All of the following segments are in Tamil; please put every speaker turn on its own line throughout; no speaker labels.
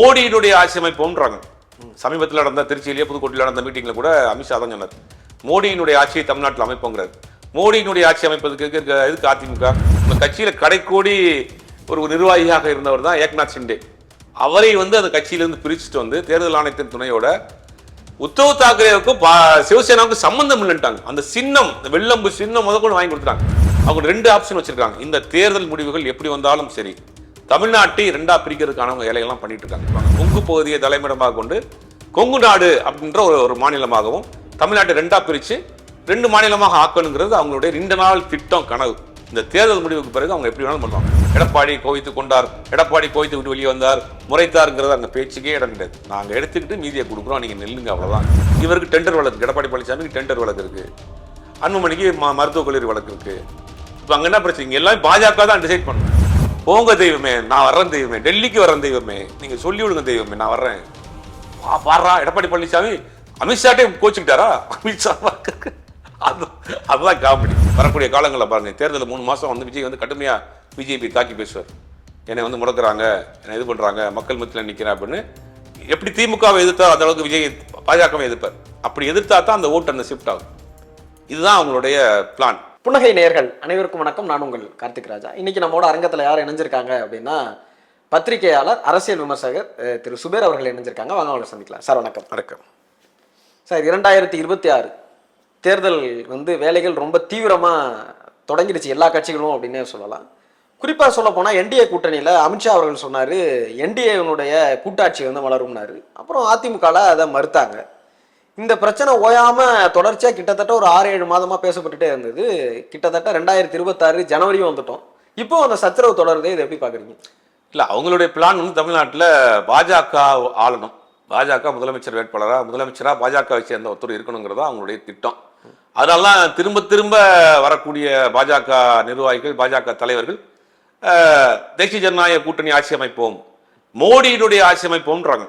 மோடியினுடைய ஆட்சி அமைப்போன்றாங்க. சமீபத்தில் நடந்த திருச்சியிலேயே புதுக்கோட்டையில் நடந்த மீட்டிங்கில் கூட அமித்ஷா தான் சொன்னார். மோடியினுடைய ஆட்சியை தமிழ்நாட்டில் அமைப்போங்கிறார். மோடியினுடைய ஆட்சி அமைப்பதற்கு இருக்க- எதுக்கு அதிமுக? இந்த கட்சியில் கடைக்கோடி ஒரு நிர்வாகியாக இருந்தவர் தான் ஏக்நாத் சிண்டே அவரை வந்து அந்த கட்சியிலிருந்து பிரிச்சுட்டு வந்து தேர்தல் ஆணையத்தின் துணையோட உத்தவ் தாக்கரேவுக்கும் பா- சிவசேனாவுக்கும் சம்பந்தம் இல்லைன்ட்டாங்க. அந்த சின்னம் இந்த வெள்ளம்பு சின்னம் முதற்கொண்டு வாங்கி கொடுத்துட்டாங்க. அவங்க ரெண்டு ஆப்ஷன் வச்சிருக்காங்க. இந்த தேர்தல் முடிவுகள் எப்படி வந்தாலும் சரி தமிழ்நாட்டை இரண்டா பிரிக்கிறதுக்கான வேலையெல்லாம் பண்ணிட்டு இருக்காங்க கொங்கு பகுதியை தலைமையிடமாக கொண்டு கொங்கு நாடு அப்படின்ற ஒரு ஒரு மாநிலமாகவும் தமிழ்நாட்டை ரெண்டா பிரித்து ரெண்டு மாநிலமாக ஆக்கணுங்கிறது அவங்களுடைய ரெண்டு நாள் திட்டம் கனவு. இந்த தேர்தல் முடிவுக்கு பிறகு அவங்க எப்படி வேணாலும் பண்ணுவாங்க. எடப்பாடி கோவித்து கொண்டார் எடப்பாடி கோவித்து விட்டு வெளியே வந்தார் முறைத்தாருங்கிறது அந்த பேச்சுக்கே இடம் கிடையாது. நாங்கள் எடுத்துக்கிட்டு மீதியை கொடுக்குறோம் நீங்கள் நெல்லுங்க அவ்வளோதான் இவருக்கு டெண்டர் வழக்கு எடப்பாடி பழனிசாமிக்கு டெண்டர் வழக்கு இருக்கு. அன்புமணிக்கு ம- மருத்துவக் கல்லூரி வழக்கு இருக்கு. இப்போ அங்கே என்ன பிரச்சனை? எல்லாம் பாஜக தான் டிசைட் பண்ணுவோம் போங்க தெய்வமே நான் வர்றேன் தெய்வமே டெல்லிக்கு வர்றேன் தெய்வமே நீங்க சொல்லி விடுங்க தெய்வமே நான் வர்றேன். வா பாடுறா எடப்பாடி பழனிசாமி அமித்ஷாட்டே கோச்சுக்கிட்டாரா? அமித்ஷா அது அதுதான் காமெடி. வரக்கூடிய காலங்களில் பாருங்க தேர்தல் மூணு மாசம் வந்து விஜய் வந்து கடுமையா பிஜேபி தாக்கி பேசுவார். என்னை வந்து முடக்குறாங்க என்னை இது பண்றாங்க மக்கள் மத்தியில் நிற்கிறேன் அப்படின்னு எப்படி திமுகவை எதிர்த்தா அந்த அளவுக்கு விஜய் பாஜகவை எதிர்ப்பார்? அப்படி எதிர்த்தா தான் அந்த ஓட்டு அந்த ஷிஃப்ட் ஆகும். இதுதான் அவங்களுடைய பிளான்
புன்னகை நேயர்கள் அனைவருக்கும் வணக்கம். நான் உங்கள் கார்த்திக் ராஜா. இன்னைக்கு நம்மோட அரங்கத்துல யார் இணைஞ்சிருக்காங்க அப்படின்னா பத்திரிகையாளர் அரசியல் விமர்சகர் திரு சுபேர் அவர்கள் இணைஞ்சிருக்காங்க. வாங்க அவங்களை சந்திக்கலாம். சார் வணக்கம்.
வணக்கம்.
சார் இரண்டாயிரத்தி இருபத்தி ஆறு தேர்தல் வந்து வேலைகள் ரொம்ப தீவிரமா தொடங்கிடுச்சு. எல்லா கட்சிகளும் அப்படின்னே சொல்லலாம். குறிப்பா சொல்ல போனா என்டிஏ கூட்டணியில அமித்ஷா அவர்கள் சொன்னாரு என்டிஏனுடைய கூட்டாட்சி வந்து மலரும்னாரு. அப்புறம் அதிமுகல அதை மறுத்தாங்க. இந்த பிரச்சனை ஓயாம தொடர்ச்சியா கிட்டத்தட்ட ஒரு ஆறு ஏழு மாதமா பேசப்பட்டுட்டே இருந்தது. கிட்டத்தட்ட ரெண்டாயிரத்தி இருபத்தாறு ஜனவரியும் வந்துட்டோம். இப்போ அந்த சச்சரவு தொடருதே இதை எப்படி பாக்குறீங்க
இல்ல அவங்களுடைய பிளான் வந்து தமிழ்நாட்டில் பாஜக ஆளணும். பாஜக முதலமைச்சர் வேட்பாளராக முதலமைச்சரா பாஜகவை சேர்ந்த ஒருத்தர் இருக்கணுங்கிறதா அவங்களுடைய திட்டம். அதனால தான் திரும்ப திரும்ப வரக்கூடிய பாஜக நிர்வாகிகள் பாஜக தலைவர்கள் தேசிய ஜனநாயக கூட்டணி ஆட்சி அமைப்போம் மோடியினுடைய ஆட்சி அமைப்போம்ன்றாங்க.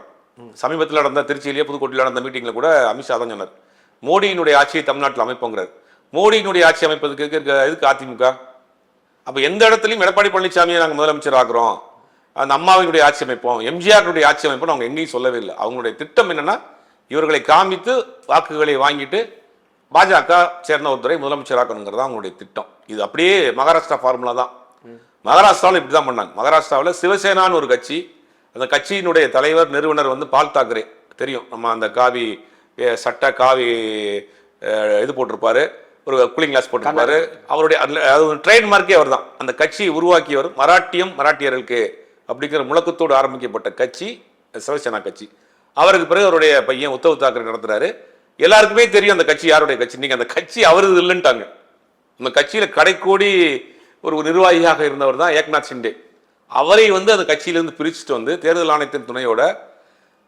சமீபத்தில் நடந்த திருச்சியிலேயே புதுக்கோட்டையில் நடந்த மீட்டிங்கில் கூட அமித்ஷா தான் சொன்னார். மோடியினுடைய ஆட்சியை தமிழ்நாட்டில் அமைப்போங்கிறார். மோடியினுடைய ஆட்சி அமைப்பதுக்கு இருக்க- எதுக்கு அதிமுக? அப்போ எந்த இடத்துலையும் எடப்பாடி பழனிசாமியை நாங்கள் முதலமைச்சர் ஆகிறோம் அந்த அம்மாவினுடைய ஆட்சி அமைப்போம். எம்ஜிஆருடைய ஆட்சி அமைப்போம் அவங்க எங்கேயும் சொல்லவே இல்லை அவங்களுடைய திட்டம் என்னென்னா இவர்களை காமித்து வாக்குகளை வாங்கிட்டு பாஜக சேர்ந்த ஒருத்தரை முதலமைச்சராக்கணுங்கிறது தான் அவங்களுடைய திட்டம். இது அப்படியே மகாராஷ்டிரா ஃபார்முலா தான். மகாராஷ்டிராவில் இப்படி தான் பண்ணாங்க. மகாராஷ்டிராவில் சிவசேனான்னு ஒரு கட்சி அந்த கட்சியினுடைய தலைவர் நிறுவனர் வந்து பால் தாக்கரே. தெரியும். நம்ம அந்த காவி சட்ட சட்டை காவி இது போட்டிருப்பாரு. ஒரு கூலிங் கிளாஸ் போட்டிருப்பாரு. அவருடைய அதுல- அது ஒரு மார்க்கே அவர் தான் அந்த கட்சியை உருவாக்கியவர் மராட்டியம் மராட்டியர்களுக்கு அப்படிங்கிற முழக்கத்தோடு ஆரம்பிக்கப்பட்ட கட்சி சிவசேனா கட்சி. அவருக்கு பிறகு அவருடைய பையன் உத்தவ் தாக்கரே நடத்துறாரு. எல்லாருக்குமே தெரியும் அந்த கட்சி யாருடைய கட்சி. நீங்க அந்த கட்சி அவரது இல்லைன்ட்டாங்க. அந்த கட்சியில கடைக்கோடி ஒரு நிர்வாகியாக இருந்தவர் தான் ஏக்நாத் சிண்டே அவரை வந்து அந்த கட்சியிலிருந்து பிரிச்சுட்டு வந்து தேர்தல் ஆணையத்தின் துணையோட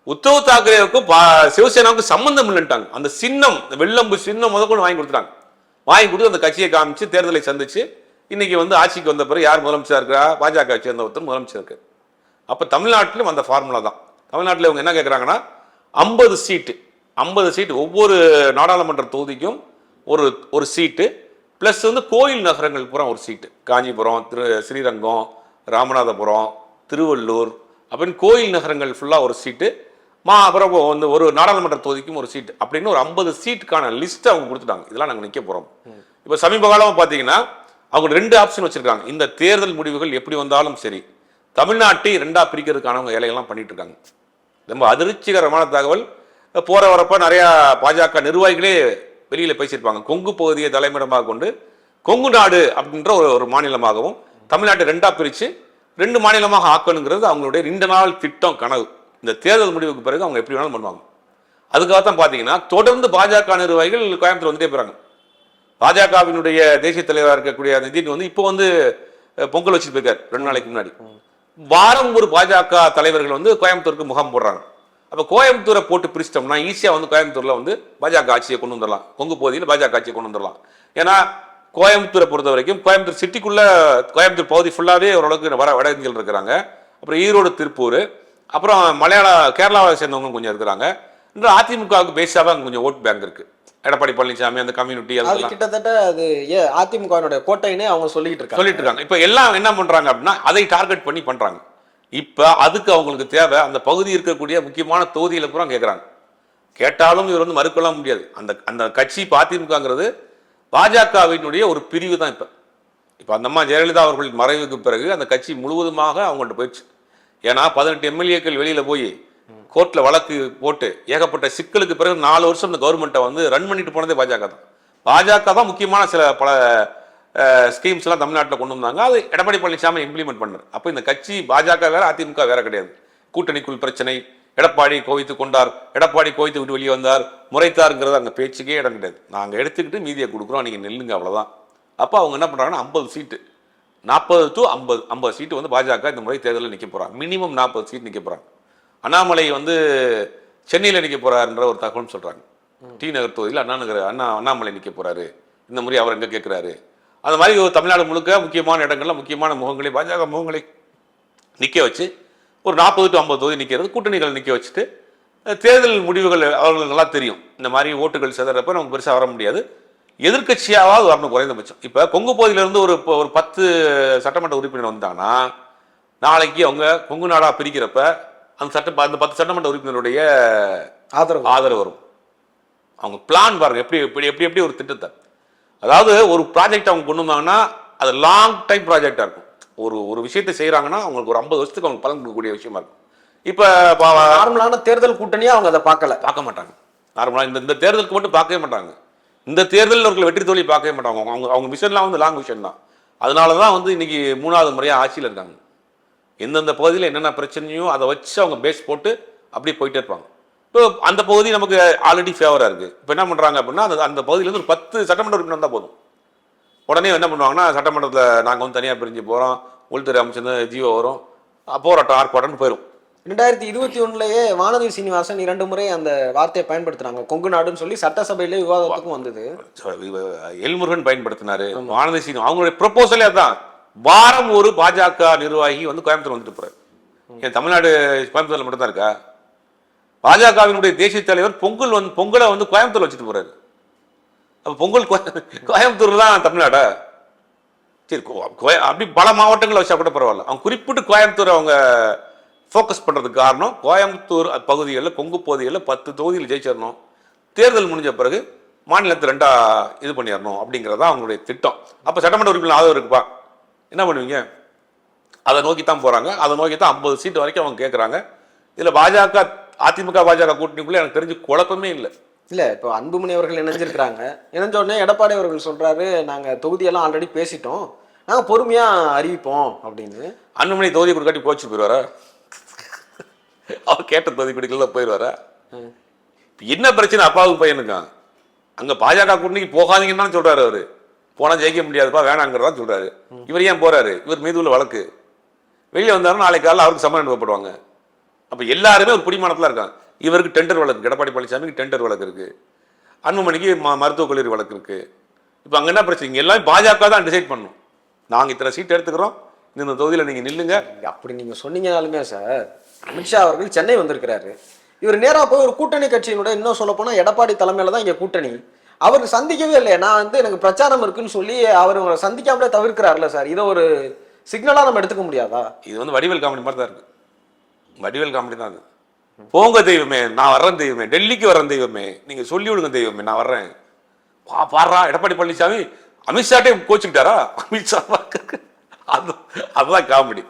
உத்தவ் தாக்கரேவுக்கும் பா- சிவசேனாவுக்கும் சம்மந்தம் இல்லைன்ட்டாங்க. அந்த சின்னம் இந்த வெள்ளம்பு சின்னம் முதற்கொண்டு வாங்கி கொடுத்துட்டாங்க. வாங்கி கொடுத்து அந்த கட்சியை காமிச்சு தேர்தலை சந்திச்சு இன்னைக்கு வந்து ஆட்சிக்கு வந்த பிறகு யார் முதலமைச்சர் இருக்கிறா பாஜக சேர்ந்த ஒருத்தர் முதலமைச்சர் இருக்கு அப்போ தமிழ்நாட்டிலும் அந்த ஃபார்முலா தான். தமிழ்நாட்டில் இவங்க என்ன கேட்குறாங்கன்னா ஐம்பது சீட்டு ஐம்பது சீட்டு ஒவ்வொரு நாடாளுமன்ற தொகுதிக்கும் ஒரு ஒரு சீட்டு ப்ளஸ் வந்து கோயில் நகரங்கள் பூரா ஒரு சீட்டு காஞ்சிபுரம் திரு ஸ்ரீரங்கம் ராமநாதபுரம் திருவள்ளூர் அப்படின்னு கோயில் நகரங்கள் ஃபுல்லாக ஒரு சீட்டு மா அப்புறம் வந்து ஒரு நாடாளுமன்ற தொகுதிக்கும் ஒரு சீட் அப்படின்னு ஒரு ஐம்பது சீட்டுக்கான லிஸ்ட் அவங்க கொடுத்துட்டாங்க. இதெல்லாம் நாங்கள் நிற்க போகிறோம் இப்போ சமீப காலமாக பார்த்தீங்கன்னா அவங்க ரெண்டு ஆப்ஷன் வச்சுருக்காங்க. இந்த தேர்தல் முடிவுகள் எப்படி வந்தாலும் சரி தமிழ்நாட்டை ரெண்டாக பிரிக்கிறதுக்கான அவங்க வேலையெல்லாம் பண்ணிட்டு இருக்காங்க ரொம்ப அதிர்ச்சிகரமான தகவல். போகிற வரப்போ நிறையா பாஜக நிர்வாகிகளே வெளியில் பேசியிருப்பாங்க. கொங்கு பகுதியை தலைமையிடமாக கொண்டு கொங்கு நாடு அப்படின்ற ஒரு ஒரு மாநிலமாகவும் தமிழ்நாட்டை ரெண்டாக பிரித்து ரெண்டு மாநிலமாக ஆக்கணுங்கிறது அவங்களுடைய ரெண்டு நாள் திட்டம் கனவு. இந்த தேர்தல் முடிவுக்கு பிறகு அவங்க எப்படி வேணாலும் பண்ணுவாங்க. அதுக்காக தான் பார்த்தீங்கன்னா தொடர்ந்து பாஜக நிர்வாகிகள் கோயம்புத்தூர் வந்துட்டே போகிறாங்க பாஜகவினுடைய தேசிய தலைவராக இருக்கக்கூடிய நிதின் வந்து இப்போ வந்து பொங்கல் வச்சுட்டு போயிருக்காரு ரெண்டு நாளைக்கு முன்னாடி. வாரம் ஒரு பாஜக தலைவர்கள் வந்து கோயம்புத்தூருக்கு முகாம் போடுறாங்க. அப்போ கோயம்புத்தூரை போட்டு பிரிச்சிட்டோம்னா ஈஸியாக வந்து கோயம்புத்தூரில் வந்து பாஜக ஆட்சியை கொண்டு வந்துடலாம். கொங்கு பகுதியில் பாஜக ஆட்சியை கொண்டு வந்துடலாம். ஏன்னா கோயம்புத்தூரை பொறுத்த வரைக்கும் கோயம்புத்தூர் சிட்டிக்குள்ள கோயம்புத்தூர் பகுதி ஃபுல்லாவே ஓரளவுக்கு வர வட இந்தியர்கள் இருக்கிறாங்க. அப்புறம் ஈரோடு திருப்பூர். அப்புறம் மலையாள கேரளாவை சேர்ந்தவங்க கொஞ்சம் இருக்கிறாங்க. இன்னும் அதிமுகவுக்கு பேஸாக அங்கே கொஞ்சம் ஓட் பேங்க் இருக்கு. எடப்பாடி பழனிசாமி அந்த கம்யூனிட்டி
அது கிட்டத்தட்ட அது ஏ அதிமுகவினுடைய கோட்டைன்னு அவங்க சொல்லிட்டு இருக்காங்க.
சொல்லிட்டு இருக்காங்க. இப்போ எல்லாம் என்ன பண்றாங்க அப்படின்னா அதை டார்கெட் பண்ணி பண்றாங்க. இப்போ அதுக்கு அவங்களுக்கு தேவை அந்த பகுதி இருக்கக்கூடிய முக்கியமான தொகுதிகளை பூரா கேட்குறாங்க கேட்டாலும் இவர் வந்து மறுக்கொள்ள முடியாது. அந்த அந்த கட்சி அதிமுகங்கிறது பாஜகவினுடைய ஒரு பிரிவு தான் இப்போ. இப்போ அந்த அம்மா ஜெயலலிதா அவர்களின் மறைவுக்கு பிறகு அந்த கட்சி முழுவதுமாக அவங்கள்ட்ட போயிடுச்சு. ஏன்னா பதினெட்டு எம்எல்ஏக்கள் வெளியில் போய் கோர்ட்டில் வழக்கு போட்டு ஏகப்பட்ட சிக்கலுக்கு பிறகு நாலு வருஷம் இந்த கவர்மெண்ட்டை வந்து ரன் பண்ணிட்டு போனதே பாஜக தான். பாஜக தான் முக்கியமான சில பல ஸ்கீம்ஸ்லாம் தமிழ்நாட்டில் கொண்டு வந்தாங்க. அது எடப்பாடி பழனிசாமி இம்ப்ளிமெண்ட் பண்ணார். அப்போ இந்த கட்சி பாஜக வேற அதிமுக வேற கிடையாது. கூட்டணிக்குள் பிரச்சனை எடப்பாடி கோவித்து கொண்டார் எடப்பாடி கோவித்து விட்டு வெளியே வந்தார் முறைத்தாருங்கிறது அங்கே பேச்சுக்கே இடம் கிடையாது. நாங்கள் எடுத்துக்கிட்டு மீதியை கொடுக்குறோம் நீங்கள் நெல்லுங்க அவ்வளோதான் அப்போ அவங்க என்ன பண்ணுறாங்கன்னா ஐம்பது சீட்டு நாற்பது டு ஐம்பது ஐம்பது சீட்டு வந்து பாஜக இந்த முறை தேர்தலில் நிற்க போகிறாங்க மினிமம் நாற்பது சீட் நிற்க போகிறாங்க அண்ணாமலை வந்து சென்னையில் நிற்க போகிறாருன்ற ஒரு தகவல் சொல்கிறாங்க டி நகர் தொகுதியில் அண்ணா நகர் அண்ணா அண்ணாமலை நிற்க போகிறாரு இந்த முறை அவர் எங்கே கேட்குறாரு அந்த மாதிரி ஒரு தமிழ்நாடு முழுக்க முக்கியமான இடங்களில் முக்கியமான முகங்களை பாஜக முகங்களை நிற்க வச்சு ஒரு நாற்பது டு ஐம்பது தொகுதி நிற்கிறது கூட்டணிகள் நிற்க வச்சுட்டு தேர்தல் முடிவுகள் அவர்களுக்கு நல்லா தெரியும். இந்த மாதிரி ஓட்டுகள் சிதறப்ப நமக்கு பெருசாக வர முடியாது. எதிர்க்கட்சியாவது வரணும் குறைந்தபட்சம். இப்போ கொங்கு பகுதியிலேருந்து ஒரு இப்போ ஒரு பத்து சட்டமன்ற உறுப்பினர் வந்தாங்கன்னா நாளைக்கு அவங்க கொங்கு நாடா பிரிக்கிறப்ப அந்த சட்ட அந்த பத்து சட்டமன்ற உறுப்பினருடைய
ஆதரவு.
ஆதரவு வரும். அவங்க பிளான் பாருங்க எப்படி எப்படி எப்படி எப்படி ஒரு திட்டத்தை. அதாவது ஒரு ப்ராஜெக்ட் அவங்க கொண்டு வந்தாங்கன்னா அது லாங் டைம் ப்ராஜெக்டாக இருக்கும். ஒரு ஒரு விஷயத்தை செய்கிறாங்கன்னா அவங்களுக்கு ஒரு ஐம்பது வருஷத்துக்கு அவங்க பலன் கொடுக்கக்கூடிய விஷயமா இருக்கும். இப்போ
நார்மலான தேர்தல் கூட்டணியா அவங்க அதை பார்க்கல?
பார்க்க மாட்டாங்க. நார்மலாக இந்த இந்த தேர்தலுக்கு மட்டும் பார்க்கவே மாட்டாங்க. இந்த தேர்தலில் அவர்கள் வெற்றி தோல்வி பார்க்கவே மாட்டாங்க. அவங்க- அவங்க மிஷன்லாம் வந்து லாங் மிஷன் தான். அதனால தான் வந்து இன்னைக்கு மூணாவது முறையாக ஆட்சியில் இருக்காங்க. எந்தெந்த பகுதியில் என்னென்ன பிரச்சனையோ அதை வச்சு அவங்க பேஸ் போட்டு அப்படியே போயிட்டே இருப்பாங்க. இப்போ அந்த பகுதி நமக்கு ஆல்ரெடி ஃபேவராக இருக்குது இப்போ என்ன பண்ணுறாங்க அப்படின்னா அந்த அந்த பகுதியிலேருந்து ஒரு பத்து சட்டமன்ற உறுப்பினர் வந்தால் போதும். உடனே என்ன பண்ணுவாங்கன்னா சட்டமன்றத்தில் நாங்கள் வந்து தனியாக பிரிஞ்சு போகிறோம் உள்துறை அமைச்சர் ஜியோ வரும். போராட்டம் ஆர்ப்பாட்டம்னு போயிடும்
ரெண்டாயிரத்தி இருபத்தி ஒண்ணுலயே வானதி சீனிவாசன் இரண்டு முறை அந்த வார்த்தையை பயன்படுத்துறாங்க கொங்கு நாடுன்னு சொல்லி சட்டசபையிலே விவாதத்துக்கும் வந்தது.
எல்முருகன் பயன்படுத்தினாரு. வானதி சீனு அவங்களுடைய ப்ரொபோசலே அதான் வாரம் ஒரு பாஜக நிர்வாகி வந்து கோயம்புத்தூர் வந்துட்டு போறாரு. ஏன் தமிழ்நாடு கோயம்புத்தூர்ல மட்டும் தான் இருக்கா? பாஜகவினுடைய தேசிய தலைவர் பொங்கல் வந்து பொங்கலை வந்து கோயம்புத்தூர்ல வச்சுட்டு போறாரு. அப்போ பொங்கல் கோயம்புத்தூர் தான் தமிழ்நாடா? சரி கோய- அப்படி பல மாவட்டங்கள் வச்சா கூட பரவாயில்ல. அவங்க குறிப்பிட்டு கோயம்புத்தூர் அவங்க ஃபோக்கஸ் பண்ணுறதுக்கு காரணம் கோயம்புத்தூர் பகுதிகளில் கொங்கு பகுதிகளில் பத்து தொகுதியில் ஜெயிச்சிடணும். தேர்தல் முடிஞ்ச பிறகு மாநிலத்தை ரெண்டா இது பண்ணிடணும் அப்படிங்கிறதா அவங்களுடைய திட்டம். அப்போ சட்டமன்ற உறுப்பினர் ஆதரவு இருக்குப்பா. என்ன பண்ணுவீங்க? அதை நோக்கி தான் போகிறாங்க அதை நோக்கி தான் ஐம்பது சீட்டு வரைக்கும் அவங்க கேட்குறாங்க இதில் பாஜக அதிமுக பாஜக கூட்டணிக்குள்ளே எனக்கு தெரிஞ்சு குழப்பமே இல்லை.
இல்ல இப்போ அன்புமணி அவர்கள் இணைஞ்சிருக்கிறாங்க. இணைஞ்ச உடனே எடப்பாடி அவர்கள் சொல்றாரு நாங்க தொகுதியெல்லாம் ஆல்ரெடி பேசிட்டோம். நாங்க பொறுமையா அறிவிப்போம் அப்படின்னு.
அன்புமணி தொகுதி கொடுக்காட்டி போச்சு போயிடுவாரா அவர் கேட்ட தொகுதி கொடுக்கல போயிடுவாரா என்ன பிரச்சனை? அப்பாவுக்கு பையனுக்கான் அங்க பாஜக கூட்டணிக்கு போகாதீங்கன்னு தான் சொல்றாரு அவரு. போனா ஜெயிக்க முடியாதுப்பா வேணாங்கிறதா சொல்றாரு. இவர் ஏன் போறாரு? இவர் மீது உள்ள வழக்கு. வெளியே வந்தாருன்னா நாளைக்கு காலையில் அவருக்கு சம்மன் அனுப்பப்படுவாங்க. அப்ப எல்லாருமே ஒரு பிடிமானத்துல இருக்காங்க. இவருக்கு டெண்டர் வழக்கு எடப்பாடி பழனிசாமிக்கு டெண்டர் வழக்கு இருக்கு. அன்புமணிக்கு ம- மருத்துவக் கல்லூரி வழக்கு இருக்கு. இப்போ அங்க என்ன பிரச்சனை? இங்க எல்லாமே பாஜக தான் டிசைட் பண்ணும் நாங்க இத்தனை சீட் எடுத்துக்கிறோம். இந்த தொகுதியில நீங்க நில்லுங்க.
அப்படி நீங்க சொன்னீங்கனாலுமே சார் அமித்ஷா அவர்கள் சென்னை வந்திருக்கிறாரு. இவர் நேரா போய் ஒரு கூட்டணி கட்சியினுடைய இன்னும் சொல்ல போனா எடப்பாடி தலைமையில தான் இங்க கூட்டணி. அவர் சந்திக்கவே இல்லை நான் வந்து எனக்கு பிரச்சாரம் இருக்குன்னு சொல்லி அவர் உங்களை சந்திக்காமலே தவிர்க்கிறாருல சார் இதை ஒரு சிக்னலா நம்ம எடுத்துக்க முடியாதா?
இது வந்து வடிவேல் காமெடி மாதிரி தான் இருக்கு. வடிவேல் காமெடி தான் அது. போங்க தெய்வமே நான் வர்றேன் தெய்வமே டெல்லிக்கு வர்றேன் தெய்வமே. நீங்க சொல்லி விடுங்க தெய்வமே நான் வர்றேன். பா பாடுறா எடப்பாடி பழனிசாமி அமித்ஷாட்டே கோச்சுக்கிட்டாரா? அமித்ஷா அது அதுதான் காமெடி.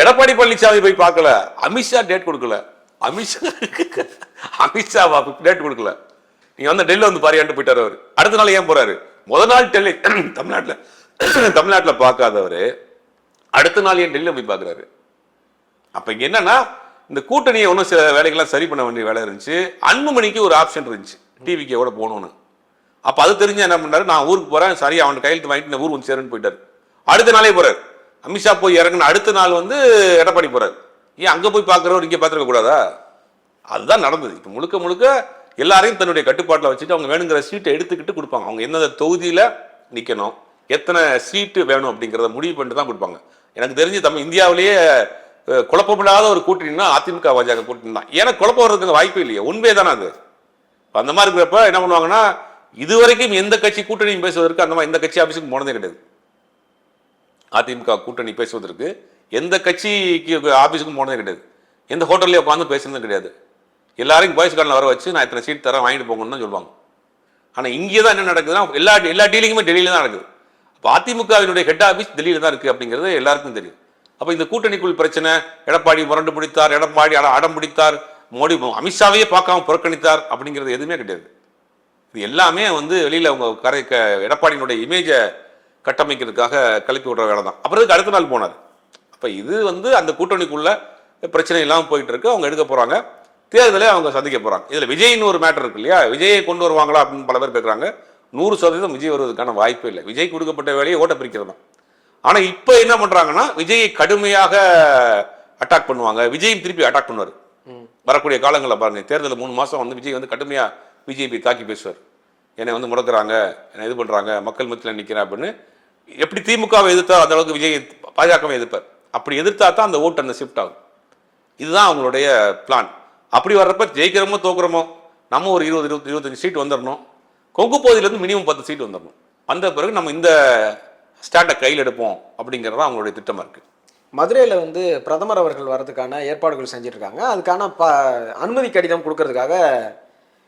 எடப்பாடி பழனிசாமி போய் பார்க்கல அமித்ஷா டேட் கொடுக்கல. அமித்ஷா அமித்ஷா டேட் கொடுக்கல. நீங்க வந்து டெல்லி வந்து பாரியாண்டு போயிட்டாரு அவர். அடுத்த நாள் ஏன் போறாரு? முதல் நாள் டெல்லி தமிழ்நாட்டில் தமிழ்நாட்டில் பார்க்காதவர் அடுத்த நாள் ஏன் டெல்லியில் போய் பார்க்குறாரு? அப்போ இங்கே என்னன்னா இந்த கூட்டணியை ஒன்றும் சில வேலைகள்லாம் சரி பண்ண வேண்டிய வேலை இருந்துச்சு. அன்புமணிக்கு ஒரு ஆப்ஷன் இருந்துச்சு. டிவிக்கு கூட போகணும்னு. அப்போ அது தெரிஞ்சு என்ன பண்ணாரு நான் ஊருக்கு போகிறேன் சரி அவன் கையெழுத்து வாங்கிட்டு நான் ஊர் வந்து சேருன்னு போயிட்டாரு. அடுத்த நாளே போகிறார் அமித்ஷா போய் இறங்குன அடுத்த நாள் வந்து எடப்பாடி போகிறார் ஏன் அங்கே போய் பார்க்குறவர் இங்கே பார்த்துருக்க கூடாதா? அதுதான் நடந்தது. இப்போ முழுக்க முழுக்க எல்லாரையும் தன்னுடைய கட்டுப்பாட்டில் வச்சுட்டு அவங்க வேணுங்கிற சீட்டை எடுத்துக்கிட்டு கொடுப்பாங்க. அவங்க எந்தெந்த தொகுதியில் நிற்கணும் எத்தனை சீட்டு வேணும் அப்படிங்கிறத முடிவு பண்ணிட்டு தான் கொடுப்பாங்க. எனக்கு தெரிஞ்சு தமிழ் இந்தியாவிலேயே குழப்பமில்லாத ஒரு கூட்டணின்னா அதிமுக பாஜக கூட்டணி தான். ஏன்னா குழப்பம் வர்றதுக்கு வாய்ப்பு இல்லையே. உண்மையே தானே அது அந்த மாதிரி இருக்கிறப்ப என்ன பண்ணுவாங்கன்னா இதுவரைக்கும் எந்த கட்சி கூட்டணியும் பேசுவதற்கு அந்த மாதிரி எந்த கட்சி ஆஃபீஸுக்கு போனதே கிடையாது. அதிமுக கூட்டணி பேசுவதற்கு எந்த கட்சிக்கு ஆஃபீஸுக்கும் போனதே கிடையாது. எந்த ஹோட்டல்லையும் உட்காந்து பேசுனதும் கிடையாது. எல்லாரையும் பாய்ஸ் கார்டில் வர வச்சு நான் இத்தனை சீட் தரேன் வாங்கிட்டு போங்கன்னு தான் சொல்லுவாங்க. ஆனால் இங்கே தான் என்ன நடக்குதுன்னா எல்லா எல்லா டீலிங்குமே டெல்லியில் தான் நடக்குது. அப்போ அதிமுகவினுடைய ஹெட் ஆஃபீஸ் டெல்லியில் தான் இருக்குது அப்படிங்கிறது எல்லாருக்கும் தெரியும். அப்போ இந்த கூட்டணிக்குள் பிரச்சனை எடப்பாடி முரண்டு பிடித்தார் எடப்பாடி அட- அடம் பிடித்தார் மோடி அமித்ஷாவையே பார்க்காம புறக்கணித்தார் அப்படிங்கிறது எதுவுமே கிடையாது. இது எல்லாமே வந்து வெளியில் அவங்க கரை க எடப்பாடியினுடைய இமேஜை கட்டமைக்கிறதுக்காக கிளப்பி விடுற வேலை தான். அப்புறம் இதுக்கு அடுத்த நாள் போனார். அப்போ இது வந்து அந்த கூட்டணிக்குள்ள பிரச்சனை இல்லாமல் போயிட்டு இருக்கு. அவங்க எடுக்க போகிறாங்க தேர்தலை அவங்க சந்திக்க போகிறாங்க இதில் விஜய்னு ஒரு மேட்டர் இருக்கு இல்லையா? விஜயை கொண்டு வருவாங்களா அப்படின்னு பல பேர் கேட்குறாங்க நூறு சதவீதம் விஜய் வருவதற்கான வாய்ப்பே இல்லை. விஜய் கொடுக்கப்பட்ட வேலையை ஓட்ட பிரிக்கிறது தான். ஆனால் இப்போ என்ன பண்ணுறாங்கன்னா விஜயை கடுமையாக அட்டாக் பண்ணுவாங்க. விஜயும் திருப்பி அட்டாக் பண்ணுவார். வரக்கூடிய காலங்களில் பாருங்கள் தேர்தல் மூணு மாதம் வந்து விஜய் வந்து கடுமையாக பிஜேபி தாக்கி பேசுவார். என்னை வந்து முடக்கிறாங்க என்னை இது பண்ணுறாங்க மக்கள் மத்தியில் நிற்கிறேன் அப்படின்னு. எப்படி திமுகவை எதிர்த்தா அந்த அளவுக்கு விஜய் பாஜகவை எதிர்ப்பார்? அப்படி எதிர்த்தா தான் அந்த ஓட்டு அந்த ஷிஃப்ட் ஆகும். இதுதான் அவங்களுடைய பிளான் அப்படி வர்றப்ப ஜெயிக்கிறோமோ தோக்குறோமோ நம்ம ஒரு இருபது இருபது இருபத்தஞ்சு சீட் வந்துடணும் கொங்கு பகுதியிலேருந்து மினிமம் பத்து சீட் வந்துடணும் வந்த பிறகு நம்ம இந்த ஸ்டாட்டை கையில் எடுப்போம் அப்படிங்கிறது அவங்களுடைய திட்டமாக இருக்குது
மதுரையில் வந்து பிரதமர் அவர்கள் வர்றதுக்கான ஏற்பாடுகள் செஞ்சுட்டு இருக்காங்க அதுக்கான ப அனுமதி கடிதம் கொடுக்கறதுக்காக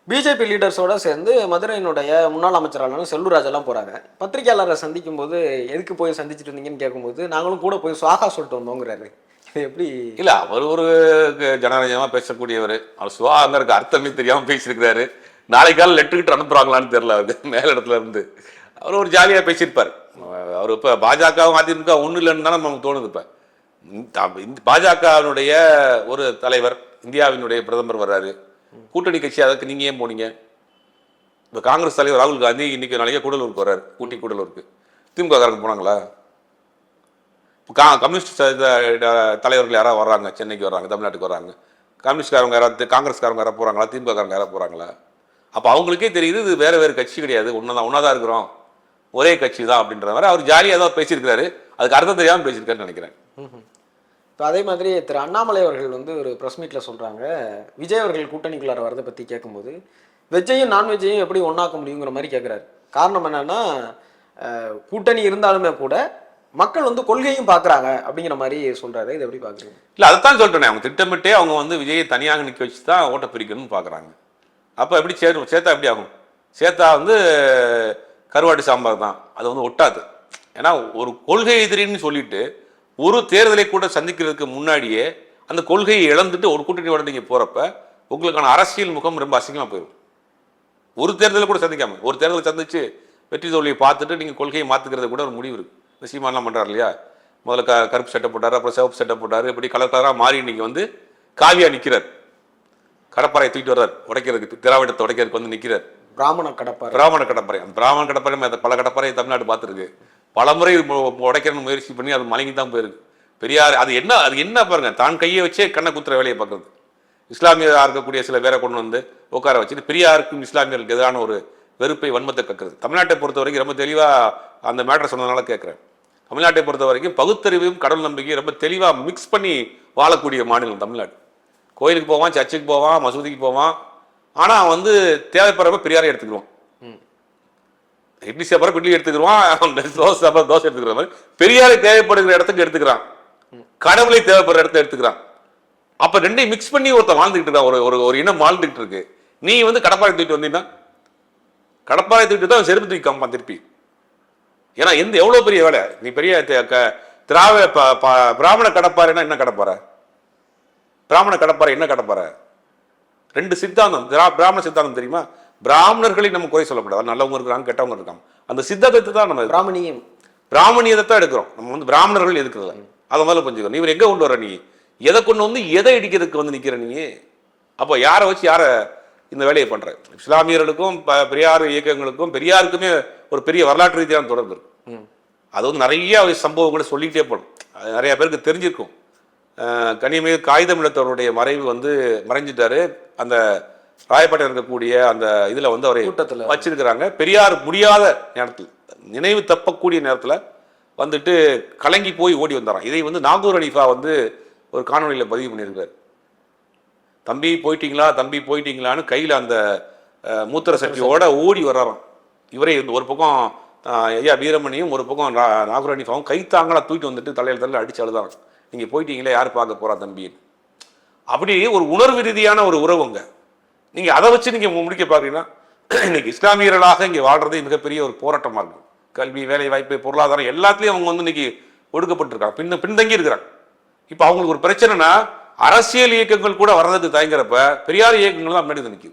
பிஜேபி லீடர்ஸோட சேர்ந்து மதுரையினுடைய முன்னாள் அமைச்சரான செல்லூராஜ் எல்லாம் போறாங்க. பத்திரிகையாளரை சந்திக்கும் போது எதுக்கு போய் சந்திச்சுட்டு இருந்தீங்கன்னு கேட்கும்போது நாங்களும் கூட போய் சுவாகா சொல்லிட்டு வந்தோங்கிறாரு. இது எப்படி?
இல்ல அவர் ஒரு க- ஜனரஞ்சமா பேசக்கூடியவர். அவர் சுகாதாரக்கு அர்த்தமே தெரியாம பேசியிருக்கிறாரு. நாளைக்கு காலம் லெட்டர் கிட்ட அனுப்புறாங்களான்னு தெரியல அவருக்கு. மேல இடத்துல இருந்து. அவர் ஒரு ஜாலியாக பேசியிருப்பார். அவர் இப்போ பாஜகவும் அதிமுக ஒன்று இல்லைன்னு தானே நமக்கு தோணுது இப்போ. பாஜகவினுடைய ஒரு தலைவர் இந்தியாவினுடைய பிரதமர் வர்றாரு. கூட்டணி கட்சி அதற்கு நீங்க ஏன் போனீங்க? இப்போ காங்கிரஸ் தலைவர் ராகுல் காந்தி இன்னைக்கு நாளைக்கு கூடலூருக்கு வர்றாரு ஊட்டி கூடலூருக்கு. திமுக காரங்க போனாங்களா? இப்போ கா கம்யூனிஸ்ட் தலைவர்கள் யாராவது வர்றாங்க? சென்னைக்கு வர்றாங்க தமிழ்நாட்டுக்கு வர்றாங்க. கம்யூனிஸ்ட்காரங்க யாராவது காங்கிரஸ்காரங்க யாராவது போகிறாங்களா திமுககாரங்க யாராவது போகிறாங்களா அப்போ அவங்களுக்கே தெரியுது இது வேற வேறு கட்சி கிடையாது. ஒன்றா தான் ஒன்றா தான் இருக்கிறோம். ஒரே கட்சி தான் அப்படின்ற மாதிரி அவர் ஜாலியாக ஏதாவது பேசியிருக்கிறாரு. அதுக்கு அர்த்தம் தெரியாமல் பேசியிருக்காருன்னு நினைக்கிறேன்.
இப்போ அதே மாதிரி திரு அண்ணாமலை அவர்கள் வந்து ஒரு ப்ரெஸ் மீட்டில் சொல்கிறாங்க விஜய் அவர்கள் கூட்டணிக்குள்ளார வரதை பற்றி கேட்கும்போது வெஜ்ஜையும் நான்வெஜ்ஜையும் எப்படி ஒன்றாக்க முடியுங்கிற மாதிரி கேட்குறாரு காரணம் என்னன்னா கூட்டணி இருந்தாலுமே கூட மக்கள் வந்து கொள்கையும் பார்க்குறாங்க அப்படிங்கிற மாதிரி சொல்கிறாரு இது எப்படி பார்க்குறீங்க
இல்லை அதைத்தான் சொல்லிட்டேனே அவங்க திட்டமிட்டே அவங்க வந்து விஜயை தனியாக நிற்க வச்சு தான் ஓட்ட பிரிக்கணும்னு பார்க்குறாங்க அப்போ எப்படி சேரும் சேர்த்தா எப்படி ஆகும்? சேர்த்தா வந்து கருவாட்டு சாம்பார் தான். அது வந்து ஒட்டாது. ஏன்னா ஒரு கொள்கை எதிரின்னு சொல்லிட்டு ஒரு தேர்தலை கூட சந்திக்கிறதுக்கு முன்னாடியே அந்த கொள்கையை இழந்துட்டு ஒரு கூட்டணியோட நீங்கள் போகிறப்ப உங்களுக்கான அரசியல் முகம் ரொம்ப அசிங்கமாக போயிடும் ஒரு தேர்தலை கூட சந்திக்காம ஒரு தேர்தலை சந்திச்சு வெற்றி தோல்வியை பார்த்துட்டு நீங்கள் கொள்கையை மாற்றுக்கிறது கூட ஒரு முடிவு இருக்குது இந்த சீமான்லாம் பண்ணுறாரு இல்லையா? முதல்ல க கருப்பு சட்டை போட்டார் அப்புறம் சிவப்பு சட்டை போட்டார் இப்படி கலர் கலராக மாறி இன்னைக்கு வந்து காவியா நிற்கிறார் கடப்பாறையை தூக்கிட்டு வர்றார். உடைக்கிறதுக்கு திராவிடத்தை உடைக்கிறதுக்கு வந்து நிற்கிறார்
பிராமண கடப்பாறை.
பிராமண கடப்பாறை. அந்த பிராமண கடப்பாறை மத்த பல கடப்பாறை தமிழ்நாடு பார்த்துருக்கு. பல முறை உடைக்கணும்னு முயற்சி பண்ணி அது மலங்கி தான் போயிருக்கு. பெரியார் அது என்ன அது என்ன பாருங்க தான் கையை வச்சே கண்ணை குத்துற வேலையை பார்க்குறது. இஸ்லாமியராக இருக்கக்கூடிய சில பேரை கொண்டு வந்து உட்கார வச்சுட்டு பெரியாருக்கும் இஸ்லாமியர்களுக்கு எதிரான ஒரு வெறுப்பை வன்மத்தை கற்கிறது. தமிழ்நாட்டை பொறுத்த வரைக்கும் ரொம்ப தெளிவாக அந்த மேட்டரை சொன்னதுனால கேட்குறேன். தமிழ்நாட்டை பொறுத்த வரைக்கும் பகுத்தறிவும் கடவுள் நம்பிக்கையும் ரொம்ப தெளிவாக மிக்ஸ் பண்ணி வாழக்கூடிய மாநிலம் தமிழ்நாடு. கோயிலுக்கு போவான் சர்ச்சுக்கு போவான் மசூதிக்கு போவான் ஆனால் வந்து தேவைப்படுறப்ப பெரியாரை எடுத்துக்குவான் இட்லி சாப்பிட்ற இட்லி எடுத்துக்கிடுவான் தோசை சாப்பிட்ற தோசை எடுத்துக்கிற மாதிரி பெரியாரை தேவைப்படுகிற இடத்துக்கு எடுத்துக்கிறான். கடவுளை தேவைப்படுற இடத்த எடுத்துக்கிறான். அப்ப ரெண்டையும் மிக்ஸ் பண்ணி ஒருத்தன் வாழ்ந்துகிட்டு இருக்கான். ஒரு ஒரு ஒரு இனம் வாழ்ந்துகிட்டு இருக்கு. நீ வந்து கடப்பாறை தூக்கிட்டு வந்தீங்கன்னா கடப்பாறை தூக்கிட்டு தான் செருப்பு தூக்கி காமிப்பான் திருப்பி. ஏன்னா எந்த எவ்வளவு பெரிய வேலை? நீ பெரிய க- திராவிட பிராமண கடப்பாறைன்னா என்ன கடப்பாறை? பிராமண கடப்பாறை என்ன கடப்பாறை? ரெண்டு சித்தாந்தம் திரா- பிராமண சித்தாந்தம் தெரியுமா? பிராமணர்களை நம்ம குறை சொல்லக்கூடாது. நல்லவங்க இருக்காங்க கெட்டவங்க இருக்காங்க. அந்த சித்தாந்தத்தை தான் நம்ம
பிராமணியம்.
பிராமணியத்தை தான் எடுக்கிறோம். நம்ம வந்து பிராமணர்கள் எதுக்குறல அதை முதல்ல புரிஞ்சுக்கோ நீ இவர் எங்க கொண்டு வர நீ எதை கொண்டு வந்து எதை இடிக்கிறதுக்கு வந்து நிக்கிற நீ அப்போ யாரை வச்சு யாரை இந்த வேலையை பண்ற? இஸ்லாமியர்களுக்கும் பெரியார் இயக்கங்களுக்கும் பெரியாருக்குமே ஒரு பெரிய வரலாற்று ரீதியான தொடர்பு இருக்கு. அது வந்து நிறைய சம்பவங்களை சொல்லிக்கிட்டே போகணும். நிறைய பேருக்கு தெரிஞ்சிருக்கும். அஹ் கனிமேல் காகிதம் இழத்தவருடைய மறைவு வந்து மறைஞ்சிட்டாரு. அந்த ராயப்பேட்டை இருக்கக்கூடிய அந்த இதுல வந்து அவரை
கூட்டத்துல.
வச்சிருக்கிறாங்க. பெரியார் முடியாத நேரத்தில் நினைவு தப்பக்கூடிய நேரத்துல வந்துட்டு கலங்கி போய் ஓடி வந்தாராம். இதை வந்து நாகூர் அனிஃபா வந்து ஒரு காணொளியில பதிவு பண்ணியிருக்காரு. தம்பி போயிட்டீங்களா தம்பி போயிட்டீங்களான்னு கையில அந்த மூத்திர சட்டியோட ஓடி வர்றாராம். இவரே இந்த ஒரு பக்கம் ஐயா வீரமணியும் ஒரு பக்கம் நாகூர் அனிஃபாவும் கைத்தாங்களா தூக்கி வந்துட்டு தலையில தலையில அடிச்சு அழுதாராம். நீங்கள் போயிட்டீங்களே யார் பார்க்க போகிறா தம்பின்னு அப்படி ஒரு உணர்வு ரீதியான ஒரு உறவுங்க நீங்கள் அதை வச்சு நீங்கள் முடிக்க பார்க்குறீங்கன்னா இன்னைக்கு இஸ்லாமியர்களாக இங்கே வாழ்றதே மிகப்பெரிய ஒரு போராட்டமாக இருக்கும் கல்வி வேலை வாய்ப்பு பொருளாதாரம் எல்லாத்துலேயும் அவங்க வந்து இன்னைக்கு ஒடுக்கப்பட்டிருக்காங்க. பின் பின்தங்கி இருக்கிறாங்க. இப்போ அவங்களுக்கு ஒரு பிரச்சனைனா அரசியல் இயக்கங்கள் கூட வர்றதுக்கு தயங்குறப்ப பெரியார் இயக்கங்கள் தான் முன்னாடி வந்து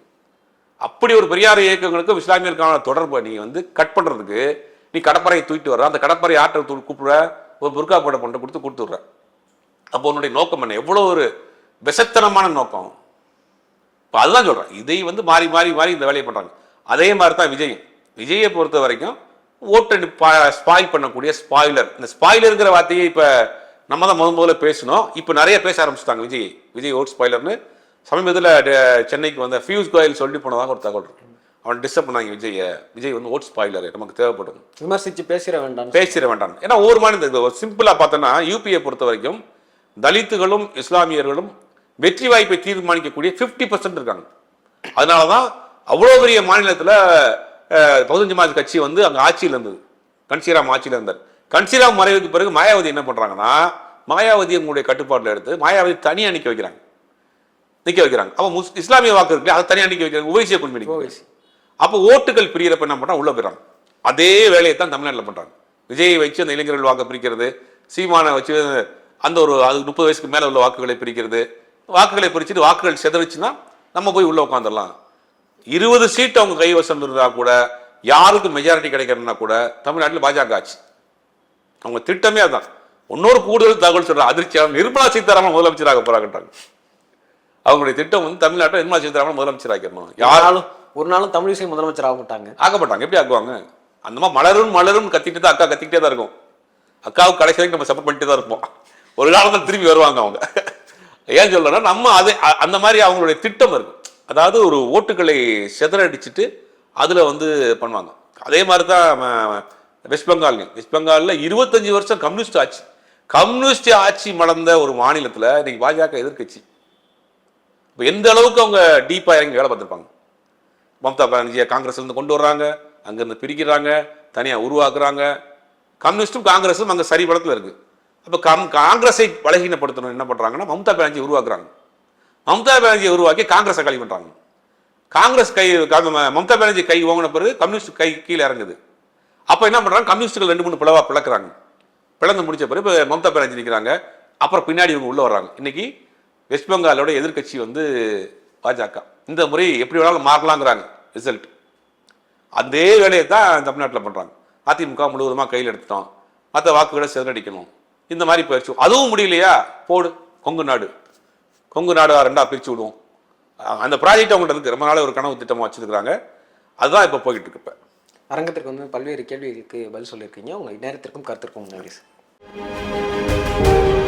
அப்படி ஒரு பெரியார் இயக்கங்களுக்கும் இஸ்லாமியருக்கான தொடர்பை நீ வந்து கட் பண்ணுறதுக்கு நீ கடப்பறையை தூக்கிட்டு வர்ற அந்த கடப்பறை ஆற்றல் தூ கூப்பிடுற ஒரு புர்கா படம் கொண்டு கொடுத்து கொடுத்து அப்போ உன்னுடைய நோக்கம் என்ன? எவ்வளவு ஒரு விசத்தனமான நோக்கம். இப்போ அதுதான் சொல்றேன். இதை வந்து மாறி மாறி மாறி இந்த வேலையை பண்றாங்க. அதே மாதிரி தான் விஜய். விஜயை பொறுத்த வரைக்கும் ஓட்டை ஸ்பாயில் பண்ணக்கூடிய ஸ்பாயிலர் இந்த ஸ்பாயிலருங்கிற வார்த்தையை இப்போ நம்ம தான் முதல் முதல்ல பேசணும். இப்போ நிறைய பேச ஆரம்பிச்சிட்டாங்க விஜய். விஜய் ஓட் ஸ்பாயிலர்னு சமீபத்தில் சென்னைக்கு வந்த ஃபியூஸ் கோயில் சொல்லிட்டு போனதாக ஒரு தகவல் இருக்கு. அவன் டிஸ்டர்ப் பண்ணாங்க விஜயை விஜய் வந்து ஓட் ஸ்பாயிலர் நமக்கு தேவைப்படும்.
விமர்சிச்சு பேசிட வேண்டாம்.
பேசிட வேண்டாம். ஏன்னா ஒவ்வொரு மாநில சிம்பிளா பார்த்தோன்னா யூபியை பொறுத்த வரைக்கும் தலித்துகளும் இஸ்லாமியர்களும் வெற்றி வாய்ப்பை தீர்மானிக்கக்கூடிய 50% பர்சன்ட் இருக்காங்க. அதனால தான் அவ்வளோ பெரிய மாநிலத்தில் பகுஜன் சமாஜ் கட்சி வந்து அங்கே ஆட்சியில் இருந்தது. கன்சீராம் ஆட்சியில் இருந்தார். கன்சீராம் மறைவுக்கு பிறகு மாயாவதி என்ன பண்ணுறாங்கன்னா மாயாவதி உங்களுடைய கட்டுப்பாட்டில் எடுத்து மாயாவதி தனியாக நிற்க வைக்கிறாங்க. நிற்க வைக்கிறாங்க. அப்போ முஸ் இஸ்லாமிய வாக்கு இருக்கு அதை தனியாக நிற்க வைக்கிறாங்க. போய் நிக்க வைக்கிறாங்க. அப்போ ஓட்டுகள் பிரியறப்ப என்ன பண்ணா உள்ள போயிடறாங்க. அதே வேலையை தான் தமிழ்நாட்டில் பண்றாங்க. விஜயை வச்சு அந்த இளைஞர்கள் வாக்கை பிரிக்கிறது சீமானை வச்சு அந்த ஒரு அது முப்பது வயசுக்கு மேல உள்ள வாக்குகளை பிரிக்கிறது. வாக்குகளை பிரிச்சுட்டு வாக்குகள் செதறிச்சுன்னா நம்ம போய் உள்ள உட்காந்துடலாம் இருபது சீட் அவங்க கைவசம் இருந்தா கூட யாருக்கு மெஜாரிட்டி கிடைக்கிறதுனா கூட தமிழ்நாட்டில் பாஜக ஆச்சு. அவங்க திட்டமே அதான். இன்னொரு கூடுதல் தகவல் சொல்றாங்க அதிர்ச்சியாக நிர்மலா சீதாராமன் முதலமைச்சராக போறாங்கன்றாங்க. அவங்களுடைய திட்டம் வந்து தமிழ்நாட்டில் நிர்மலா சீதாராமன் முதலமைச்சர் ஆக்கிடணும்.
நாளும் ஒரு நாளும் தமிழிசை முதலமைச்சர் ஆக மாட்டாங்க
ஆக்க மாட்டாங்க எப்படி ஆக்குவாங்க அந்த மாதிரி மலரும் மலரும் கத்திட்டு தான் அக்கா கத்திக்கிட்டே தான் இருக்கும். அக்காவுக்கு கடைசி வரைக்கும் நம்ம சப்போர்ட் பண்ணிட்டு தான் இருப்போம். ஒரு காலத்தில் திரும்பி வருவாங்க அவங்க. ஏன் சொல்லணும்னா நம்ம அதே அந்த மாதிரி அவங்களுடைய திட்டம் இருக்கும். அதாவது ஒரு ஓட்டுகளை செதறடிச்சுட்டு அதில் வந்து பண்ணுவாங்க. அதே மாதிரி தான் வெஸ்ட் பெங்கால்லையும். வெஸ்ட் பெங்காலில் இருபத்தஞ்சி வருஷம் கம்யூனிஸ்ட் ஆட்சி. கம்யூனிஸ்ட் ஆட்சி மலர்ந்த ஒரு மாநிலத்தில் இன்னைக்கு பாஜக எதிர்க்கட்சி. இப்போ எந்த அளவுக்கு அவங்க டீப்பாக இறங்கி வேலை பார்த்துருப்பாங்க? மம்தா பானர்ஜியை காங்கிரஸ்லேருந்து கொண்டு வர்றாங்க அங்கேருந்து பிரிக்கிறாங்க தனியாக உருவாக்குறாங்க. கம்யூனிஸ்டும் காங்கிரஸும் அங்கே சரி படத்தில் இருக்குது அப்போ கம் காங்கிரஸை பலகீனப்படுத்தணும் என்ன பண்ணுறாங்கன்னா மம்தா பானர்ஜி உருவாக்குறாங்க. மம்தா பானர்ஜியை உருவாக்கி காங்கிரஸை காலி பண்ணுறாங்க காங்கிரஸ் கை மம்தா பானர்ஜி கை ஓங்கின பிறகு கம்யூனிஸ்ட் கை கீழே இறங்குது. அப்போ என்ன பண்ணுறாங்க கம்யூனிஸ்டுகள் ரெண்டு மூணு பிளவாக பிளக்குறாங்க. பிளந்து முடிச்ச பிறகு இப்போ மம்தா பானர்ஜி நிற்கிறாங்க அப்புறம் பின்னாடி இவங்க உள்ளே வர்றாங்க. இன்னைக்கு வெஸ்ட் பெங்காலோட எதிர்க்கட்சி வந்து பாஜக. இந்த முறை எப்படி வேணாலும் மாறலாங்கிறாங்க ரிசல்ட் அதே வேலையை தான் தமிழ்நாட்டில் பண்ணுறாங்க அதிமுக முழுவதுமாக கையில் எடுத்துட்டோம். மற்ற வாக்குகளை சிதறடிக்கணும். இந்த மாதிரி போயிடுச்சு அதுவும் முடியலையா? போடு. கொங்கு நாடு. கொங்கு நாடு ரெண்டாக பிரித்து விடுவோம். அந்த ப்ராஜெக்ட் அவங்கள்ட்ட இருக்கு ரொம்ப நாள் ஒரு கனவு திட்டமாக வச்சிருக்காங்க அதுதான் இப்போ போய்கிட்டு இருக்கு இப்போ.
அரங்கத்திற்கு வந்து பல்வேறு கேள்விகளுக்கு பதில் சொல்லியிருக்கீங்க. உங்கள் நேரத்திற்கும் கருத்திற்கும் நன்றி சார்.